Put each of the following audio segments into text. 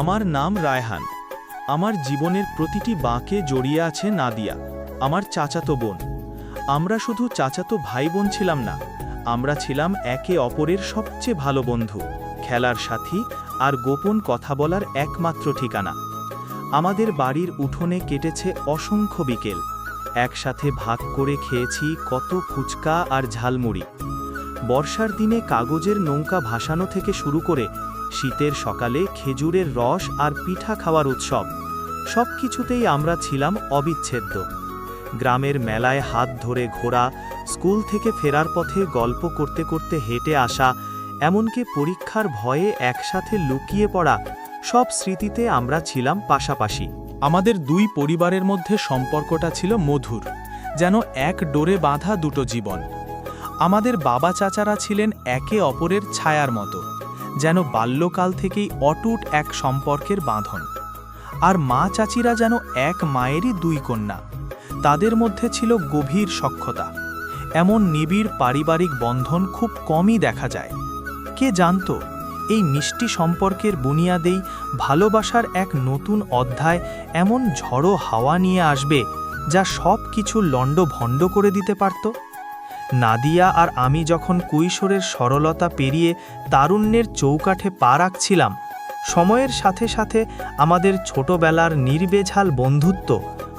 আমার নাম রায়হান। আমার জীবনের প্রতিটি বাঁকে জড়িয়ে আছে নাদিয়া, আমার চাচাতো বোন। আমরা শুধু চাচাতো ভাই বোন ছিলাম না, আমরা ছিলাম একে অপরের সবচেয়ে ভালো বন্ধু, খেলার সাথী আর গোপন কথা বলার একমাত্র ঠিকানা। আমাদের বাড়ির উঠোনে কেটেছে অসংখ্য বিকেল। একসাথে ভাগ করে খেয়েছি কত ফুচকা আর ঝালমুড়ি। বর্ষার দিনে কাগজের নৌকা ভাসানো থেকে শুরু করে শীতের সকালে খেজুরের রস আর পিঠা খাওয়ার উৎসব। সব কিছুতেই আমরা ছিলাম অবিচ্ছেদ্য। গ্রামের মেলায় হাত ধরে ঘোরা, স্কুল থেকে ফেরার পথে গল্প করতে করতে হেঁটে আসা, এমনকি পরীক্ষার ভয়ে একসাথে লুকিয়ে পড়া, সব স্মৃতিতে আমরা ছিলাম পাশাপাশি। আমাদের দুই পরিবারের মধ্যে সম্পর্কটা ছিল মধুর, যেন এক ডোরে বাঁধা দুটো জীবন। আমাদের বাবা চাচারা ছিলেন একে অপরের ছায়ার মতো। যেন বাল্যকাল থেকেই অটুট এক সম্পর্কের বাঁধন। আর মা চাচিরা যেন এক মায়েরই দুই কন্যা। তাদের মধ্যে ছিল গভীর সখ্যতা। এমন নিবিড় পারিবারিক বন্ধন খুব কমই দেখা যায়। কে জানত, এই মিষ্টি সম্পর্কের বুনিয়াদেই ভালোবাসার এক নতুন অধ্যায় এমন ঝড়ো হাওয়া নিয়ে আসবে, যা সব কিছু লণ্ডভণ্ড করে দিতে পারত? নাদিয়া আর আমি যখন কৈশোরের সরলতা পেরিয়ে তারুণ্যের চৌকাঠে পা রাখছিলাম, সময়ের সাথে সাথে আমাদের ছোটবেলার নির্বেঝাল বন্ধুত্ব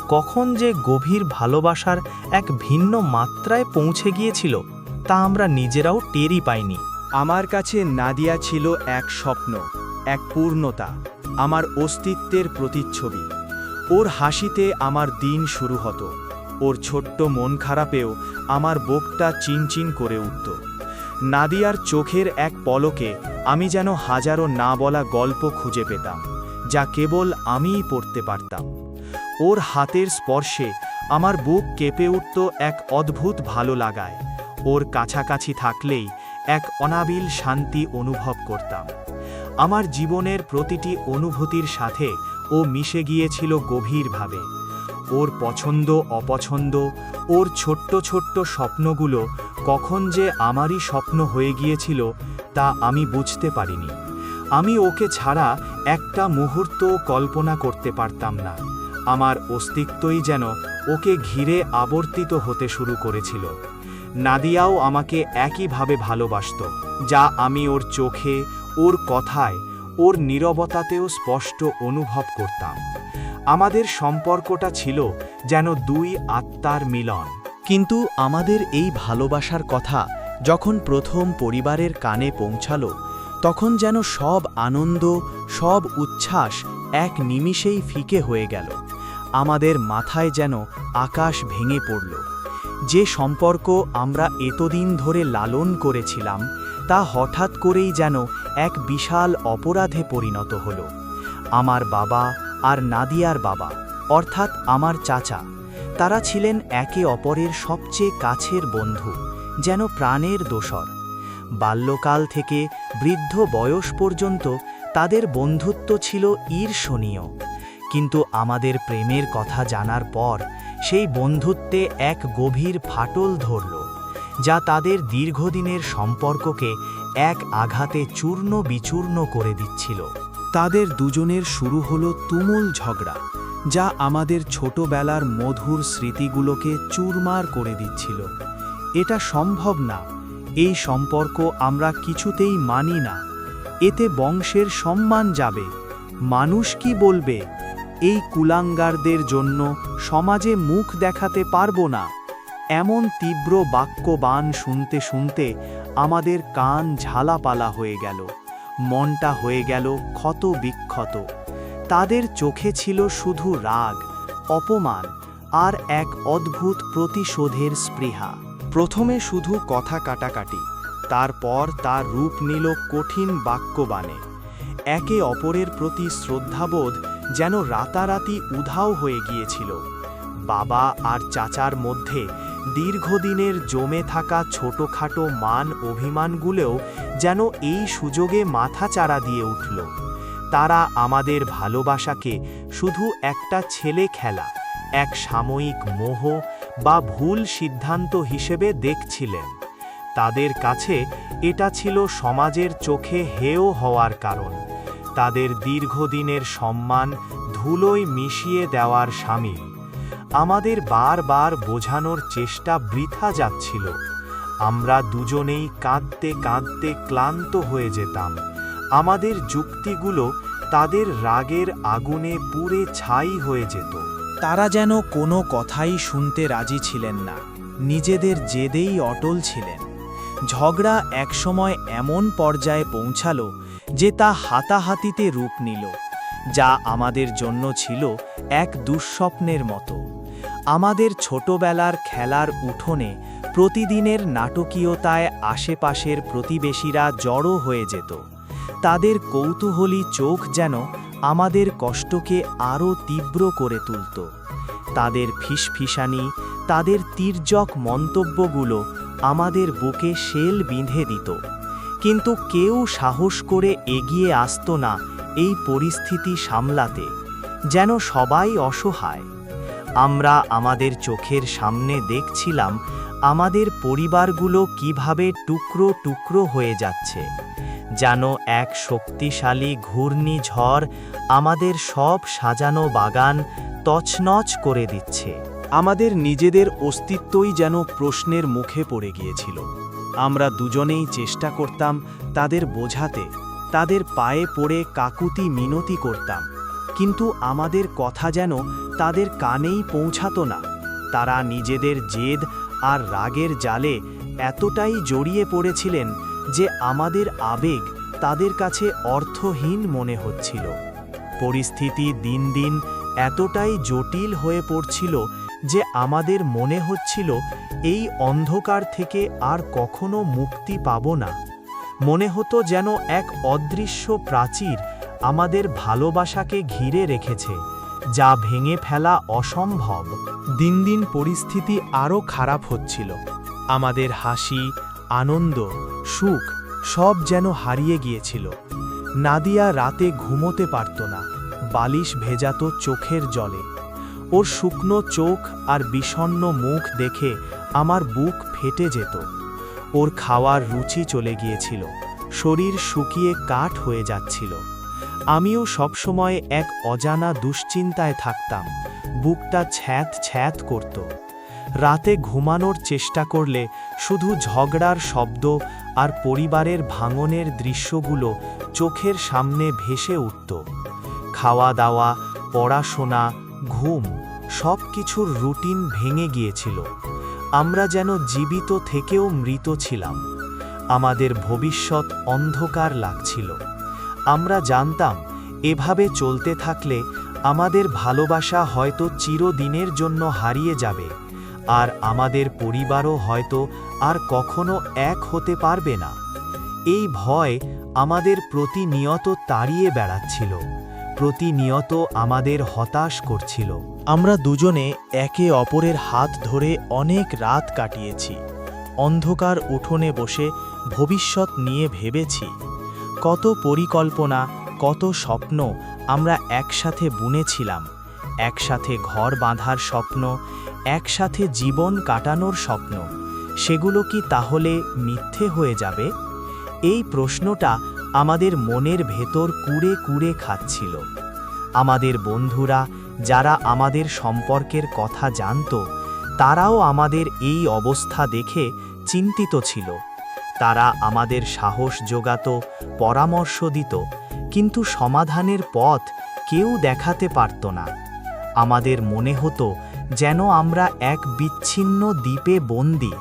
কখন যে গভীর ভালোবাসার এক ভিন্ন মাত্রায় পৌঁছে গিয়েছিল, তা আমরা নিজেরাও টেরই পাইনি। আমার কাছে নাদিয়া ছিল এক স্বপ্ন, এক পূর্ণতা, আমার অস্তিত্বের প্রতিচ্ছবি। ওর হাসিতে আমার দিন শুরু হতো। ওর ছোট্ট মন খারাপেও আমার বুকটা চিনচিন করে উঠত। নাদিয়ার চোখের এক পলকে আমি যেন হাজারো না বলা গল্প খুঁজে পেতাম, যা কেবল আমিই পড়তে পারতাম। ওর হাতের স্পর্শে আমার বুক কেঁপে উঠত এক অদ্ভুত ভালো লাগায়। ওর কাছাকাছি থাকলেই এক অনাবিল শান্তি অনুভব করতাম। আমার জীবনের প্রতিটি অনুভূতির সাথে ও মিশে গিয়েছিল গভীরভাবে। ওর পছন্দ, অপছন্দ, ওর ছোট্ট ছোট্ট স্বপ্নগুলো কখন যে আমারই স্বপ্ন হয়ে গিয়েছিল তা আমি বুঝতে পারিনি। আমি ওকে ছাড়া একটা মুহূর্ত কল্পনা করতে পারতাম না। আমার অস্তিত্বই যেন ওকে ঘিরে আবর্তিত হতে শুরু করেছিল। নাদিয়াও আমাকে একইভাবে ভালোবাসত, যা আমি ওর চোখে, ওর কথায়, ওর নীরবতাতেও স্পষ্ট অনুভব করতাম। আমাদের সম্পর্কটা ছিল যেন দুই আত্মার মিলন। কিন্তু আমাদের এই ভালোবাসার কথা যখন প্রথম পরিবারের কানে পৌঁছালো, তখন যেন সব আনন্দ, সব উচ্ছ্বাস এক নিমিষেই ফিকে হয়ে গেল। আমাদের মাথায় যেন আকাশ ভেঙে পড়ল। যে সম্পর্ক আমরা এতদিন ধরে লালন করেছিলাম, তা হঠাৎ করেই যেন এক বিশাল অপরাধে পরিণত হল। আমার বাবা আর নাদিয়ার বাবা, অর্থাৎ আমার চাচা, তারা ছিলেন একে অপরের সবচেয়ে কাছের বন্ধু, যেন প্রাণের দোসর। বাল্যকাল থেকে বৃদ্ধ বয়স পর্যন্ত তাদের বন্ধুত্ব ছিল ঈর্ষণীয়। কিন্তু আমাদের প্রেমের কথা জানার পর সেই বন্ধুত্বে এক গভীর ফাটল ধরল, যা তাদের দীর্ঘদিনের সম্পর্ককে এক আঘাতে চূর্ণ বিচূর্ণ করে দিচ্ছিল। তাদের দুজনের শুরু হলো তুমুল ঝগড়া, যা আমাদের ছোটবেলার মধুর স্মৃতিগুলোকে চুরমার করে দিচ্ছিল। এটা সম্ভব না, এই সম্পর্ক আমরা কিছুতেই মানি না। এতে বংশের সম্মান যাবে, মানুষ কি বলবে? এই কুলাঙ্গারদের জন্য সমাজে মুখ দেখাতে পারব না। এমন তীব্র বাক্যবান শুনতে শুনতে আমাদের কান ঝালাপালা হয়ে গেল। মনটা হয়ে গেল ক্ষত বিক্ষত। তাদের চোখে ছিল শুধু রাগ, অপমান আর এক অদ্ভুত প্রতিশোধের স্পৃহা। প্রথমে শুধু কথা কাটাকাটি, তারপর তার রূপ নিল কঠিন বাক্যবাণে। একে অপরের প্রতি শ্রদ্ধাবোধ যেন রাতারাতি উধাও হয়ে গিয়েছিল। বাবা আর চাচার মধ্যে দীর্ঘদিনের জমে থাকা ছোটখাটো মান অভিমানগুলোও যেন এই সুযোগে মাথাচাড়া দিয়ে উঠল। তারা আমাদের ভালোবাসাকে শুধু একটা ছেলে খেলা, এক সাময়িক মোহ বা ভুল সিদ্ধান্ত হিসেবে দেখছিলেন। তাদের কাছে এটা ছিল সমাজের চোখে হেয় হওয়ার কারণ। তাদের দীর্ঘদিনের সম্মান ধুলোয় মিশিয়ে দেওয়ার সামিল। আমাদের বারবার বোঝানোর চেষ্টা বৃথা যাচ্ছিল। আমরা দুজনেই কাঁদতে কাঁদতে ক্লান্ত হয়ে যেতাম। আমাদের যুক্তিগুলো তাদের রাগের আগুনে পুড়ে ছাই হয়ে যেত। তারা যেন কোনো কথাই শুনতে রাজি ছিলেন না। নিজেদের জেদেই অটল ছিলেন। ঝগড়া একসময় এমন পর্যায়ে পৌঁছালো যে তা হাতাহাতিতে রূপ নিল, যা আমাদের জন্য ছিল এক দুঃস্বপ্নের মতো। আমাদের ছোটবেলার খেলার উঠোনে প্রতিদিনের নাটকীয়তায় আশেপাশের প্রতিবেশীরা জড়ো হয়ে যেত। তাদের কৌতূহলী চোখ যেন আমাদের কষ্টকে আরও তীব্র করে তুলত। তাদের ফিসফিসানি, তাদের তীর্যক মন্তব্যগুলো আমাদের বুকে শেল বিঁধে দিত। কিন্তু কেউ সাহস করে এগিয়ে আসত না এই পরিস্থিতি সামলাতে, যেন সবাই অসহায়। আমরা আমাদের চোখের সামনে দেখছিলাম আমাদের পরিবারগুলো কীভাবে টুকরো টুকরো হয়ে যাচ্ছে, যেন এক শক্তিশালী ঘূর্ণিঝড় আমাদের সব সাজানো বাগান তছনছ করে দিচ্ছে। আমাদের নিজেদের অস্তিত্বই যেন প্রশ্নের মুখে পড়ে গিয়েছিল। আমরা দুজনেই চেষ্টা করতাম তাদের বোঝাতে, তাদের পায়ে পড়ে কাকুতি মিনতি করতাম, কিন্তু আমাদের কথা যেন তাদের কানেই পৌঁছাতো না। তারা নিজেদের জেদ আর রাগের জালে এতটাই জড়িয়ে পড়েছিলেন যে আমাদের আবেগ তাদের কাছে অর্থহীন মনে হচ্ছিল। পরিস্থিতি দিন দিন এতটাই জটিল হয়ে পড়ছিল যে আমাদের মনে হচ্ছিল এই অন্ধকার থেকে আর কখনো মুক্তি পাব না। মনে হতো যেন এক অদৃশ্য প্রাচীর আমাদের ভালোবাসাকে ঘিরে রেখেছে। যা ভেঙে ফেলা অসম্ভব। দিন দিন পরিস্থিতি আরও খারাপ হচ্ছিল। আমাদের হাসি, আনন্দ, সুখ সব যেন হারিয়ে গিয়েছিল। নাদিয়া রাতে ঘুমোতে পারত না। বালিশ ভেজাত চোখের জলে। ওর শুকনো চোখ আর বিষণ্ণ মুখ দেখে আমার বুক ফেটে যেত। ওর খাওয়ার রুচি চলে গিয়েছিল। শরীর শুকিয়ে কাঠ হয়ে যাচ্ছিল। আমিও সবসময় এক অজানা দুশ্চিন্তায় থাকতাম। বুকটা ছ্যাঁত ছ্যাঁত করত। রাতে ঘুমানোর চেষ্টা করলে শুধু ঝগড়ার শব্দ আর পরিবারের ভাঙনের দৃশ্যগুলো চোখের সামনে ভেসে উঠত। খাওয়া দাওয়া পড়াশোনা, ঘুম সব কিছুর রুটিন ভেঙে গিয়েছিল। আমরা যেন জীবিত থেকেও মৃত ছিলাম। আমাদের ভবিষ্যৎ অন্ধকার লাগছিল। আমরা জানতাম, এভাবে চলতে থাকলে আমাদের ভালোবাসা হয়তো চিরদিনের জন্য হারিয়ে যাবে, আর আমাদের পরিবারও হয়তো আর কখনো এক হতে পারবে না। এই ভয় আমাদের প্রতিনিয়ত তাড়িয়ে বেড়াচ্ছিল, প্রতিনিয়ত আমাদের হতাশ করছিল। আমরা দুজনে একে অপরের হাত ধরে অনেক রাত কাটিয়েছি, অন্ধকার উঠোনে বসে ভবিষ্যৎ নিয়ে ভেবেছি। কত পরিকল্পনা, কত স্বপ্ন আমরা একসাথে বুনেছিলাম। একসাথে ঘর বাঁধার স্বপ্ন, একসাথে জীবন কাটানোর স্বপ্ন। সেগুলো কি তাহলে মিথ্যে হয়ে যাবে? এই প্রশ্নটা আমাদের মনের ভেতর কুড়ে কুড়ে খাচ্ছিল। আমাদের বন্ধুরা যারা আমাদের সম্পর্কের কথা জানত, তারাও আমাদের এই অবস্থা দেখে চিন্তিত ছিল। তারা আমাদের সাহস যোগাত, পরামর্শ দিত, কিন্তু সমাধানের পথ কেউ দেখাতে পারত না। আমাদের মনে হতো যেন আমরা এক বিচ্ছিন্ন দ্বীপে বন্দি,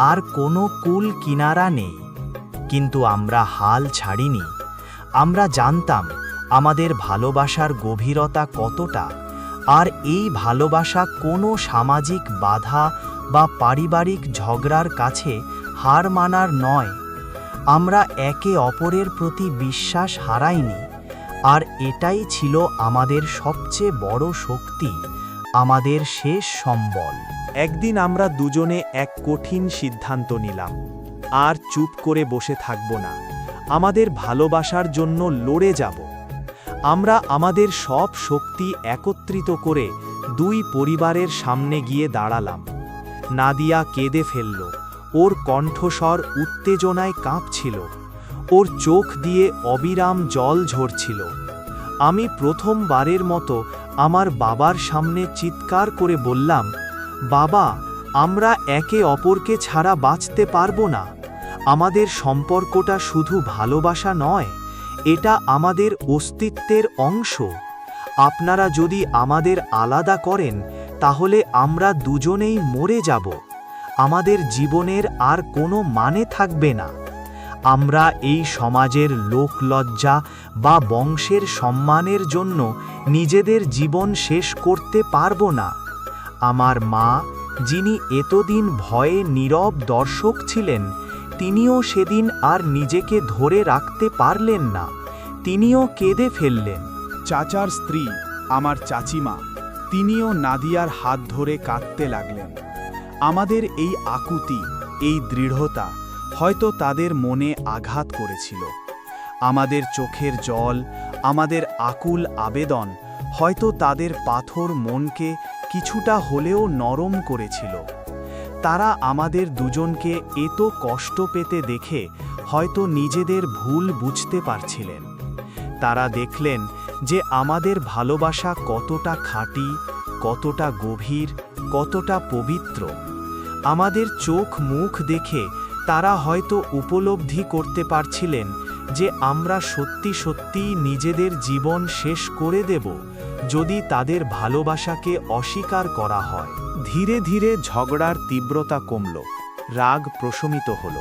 আর কোনো কুল কিনারা নেই। কিন্তু আমরা হাল ছাড়িনি। আমরা জানতাম আমাদের ভালোবাসার গভীরতা কতটা, আর এই ভালোবাসা কোনো সামাজিক বাধা বা পারিবারিক ঝগড়ার কাছে হার মানার নয়। আমরা একে অপরের প্রতি বিশ্বাস হারাইনি, আর এটাই ছিল আমাদের সবচেয়ে বড় শক্তি, আমাদের শেষ সম্বল। একদিন আমরা দুজনে এক কঠিন সিদ্ধান্ত নিলাম, আর চুপ করে বসে থাকব না। আমাদের ভালোবাসার জন্য লড়ে যাব। আমরা আমাদের সব শক্তি একত্রিত করে দুই পরিবারের সামনে গিয়ে দাঁড়ালাম। নাদিয়া কেঁদে ফেলল। ওর কণ্ঠস্বর উত্তেজনায় কাঁপছিল। ওর চোখ দিয়ে অবিরাম জল ঝরছিল। আমি প্রথমবারের মতো আমার বাবার সামনে চিৎকার করে বললাম, বাবা, আমরা একে অপরকে ছাড়া বাঁচতে পারব না। আমাদের সম্পর্কটা শুধু ভালোবাসা নয়, এটা আমাদের অস্তিত্বের অংশ। আপনারা যদি আমাদের আলাদা করেন, তাহলে আমরা দুজনেই মরে যাব। আমাদের জীবনের আর কোনো মানে থাকবে না। আমরা এই সমাজের লোকলজ্জা বা বংশের সম্মানের জন্য নিজেদের জীবন শেষ করতে পারব না। আমার মা, যিনি এতদিন ভয়ে নীরব দর্শক ছিলেন, তিনিও সেদিন আর নিজেকে ধরে রাখতে পারলেন না। তিনিও কেঁদে ফেললেন। চাচার স্ত্রী, আমার চাচিমা, তিনিও নাদিয়ার হাত ধরে কাঁদতে লাগলেন। আমাদের এই আকুতি, এই দৃঢ়তা হয়তো তাদের মনে আঘাত করেছিল। আমাদের চোখের জল, আমাদের আকুল আবেদন হয়তো তাদের পাথর মনকে কিছুটা হলেও নরম করেছিল। তারা আমাদের দুজনকে এত কষ্ট পেতে দেখে হয়তো নিজেদের ভুল বুঝতে পারছিলেন। তারা দেখলেন যে আমাদের ভালোবাসা কতটা খাঁটি, কতটা গভীর কতটা পবিত্র। আমাদের চোখ মুখ দেখে তারা হয়তো উপলব্ধি করতে পারছিলেন যে আমরা সত্যি সত্যি নিজেদের জীবন শেষ করে দেব যদি তাদের ভালোবাসাকে অস্বীকার করা হয়। ধীরে ধীরে ঝগড়ার তীব্রতা কমল, রাগ প্রশমিত হল।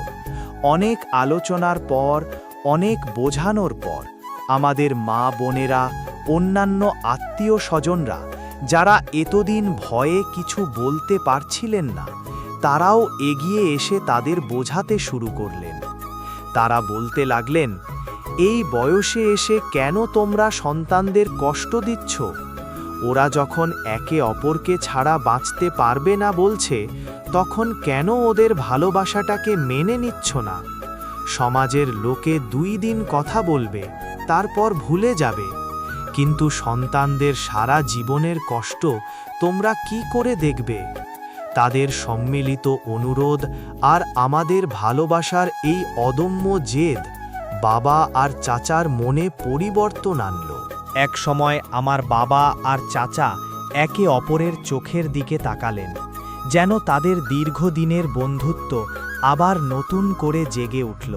অনেক আলোচনার পর, অনেক বোঝানোর পর, আমাদের মা বোনেরা অন্যান্য আত্মীয় স্বজনরা যারা এতদিন ভয়ে কিছু বলতে পারছিলেন না, তারাও এগিয়ে এসে তাদের বোঝাতে শুরু করলেন। তারা বলতে লাগলেন, এই বয়সে এসে কেন তোমরা সন্তানদের কষ্ট দিচ্ছ? ওরা যখন একে অপরকে ছাড়া বাঁচতে পারবে না বলছে, তখন কেন ওদের ভালোবাসাটাকে মেনে নিচ্ছ না? সমাজের লোকে দুই দিন কথা বলবে, তারপর ভুলে যাবে। কিন্তু সন্তানদের সারা জীবনের কষ্ট তোমরা কি করে দেখবে? তাদের সম্মিলিত অনুরোধ আর আমাদের ভালোবাসার এই অদম্য জেদ বাবা আর চাচার মনে পরিবর্তন আনল। এক সময় আমার বাবা আর চাচা একে অপরের চোখের দিকে তাকালেন, যেন তাদের দীর্ঘদিনের বন্ধুত্ব আবার নতুন করে জেগে উঠল।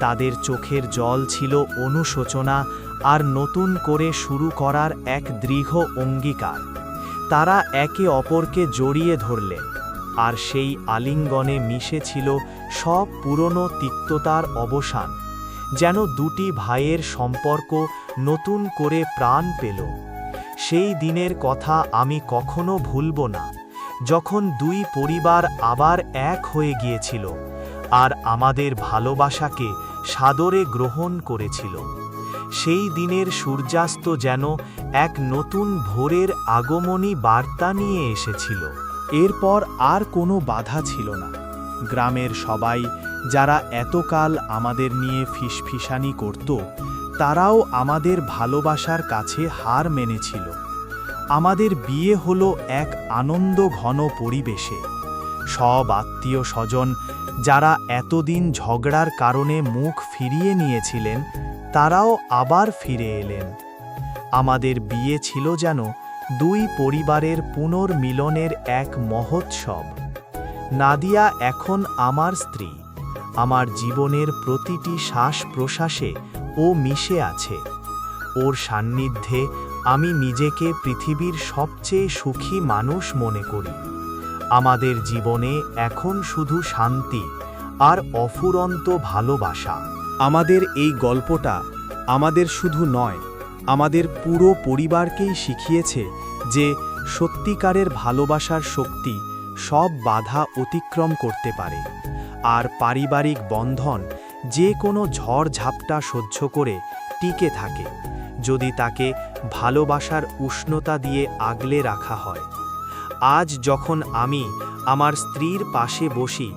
তাদের চোখের জল ছিল অনুশোচনা আর নতুন করে শুরু করার এক দৃঢ় অঙ্গীকার। তারা একে অপরকে জড়িয়ে ধরলেন, আর সেই আলিঙ্গনে মিশেছিল সব পুরনো তিক্ততার অবসান, যেন দুটি ভাইয়ের সম্পর্ক নতুন করে প্রাণ পেল। সেই দিনের কথা আমি কখনো ভুলব না, যখন দুই পরিবার আবার এক হয়ে গিয়েছিল, আর আমাদের ভালোবাসাকে সাদরে গ্রহণ করেছিল। সেই দিনের সূর্যাস্ত যেন এক নতুন ভোরের আগমনী বার্তা নিয়ে এসেছিল। এরপর আর কোনো বাধা ছিল না। গ্রামের সবাই যারা এতকাল আমাদের নিয়ে ফিসফিসানি করত, তারাও আমাদের ভালোবাসার কাছে হার মেনেছিল। আমাদের বিয়ে হলো এক আনন্দ ঘন পরিবেশে। সব আত্মীয় স্বজন যারা এতদিন ঝগড়ার কারণে মুখ ফিরিয়ে নিয়েছিলেন তারাও আবার ফিরে এলেন। আমাদের বিয়ে ছিল যেন দুই পরিবারের পুনর্মিলনের এক মহোৎসব। নাদিয়া এখন আমার স্ত্রী। আমার জীবনের প্রতিটি শ্বাস প্রশ্বাসে ও মিশে আছে। ওর সান্নিধ্যে আমি নিজেকে পৃথিবীর সবচেয়ে সুখী মানুষ মনে করি। আমাদের জীবনে এখন শুধু শান্তি আর অফুরন্ত ভালোবাসা। আমাদের এই গল্পটা আমাদের শুধু নয়, আমাদের পুরো পরিবারকেই শিখিয়েছে যে সত্যিকারের ভালোবাসার শক্তি সব বাধা অতিক্রম করতে পারে। আর পারিবারিক বন্ধন যে কোনো ঝড় ঝাপটা সহ্য করে টিকে থাকে, যদি তাকে ভালোবাসার উষ্ণতা দিয়ে আগলে রাখা হয়। আজ যখন আমি আমার স্ত্রীর পাশে বসি,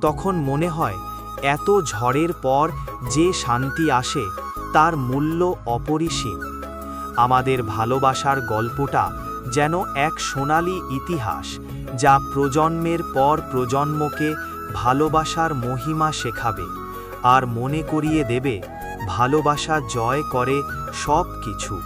তখন মনে হয় এত ঝড়ের পর যে শান্তি আসে, তার মূল্য অপরিসীম। আমাদের ভালোবাসার গল্পটা যেন এক সোনালী ইতিহাস, যা প্রজন্মের পর প্রজন্মকে ভালোবাসার মহিমা শেখাবে আর মনে করিয়ে দেবে, ভালোবাসা জয় করে সব কিছু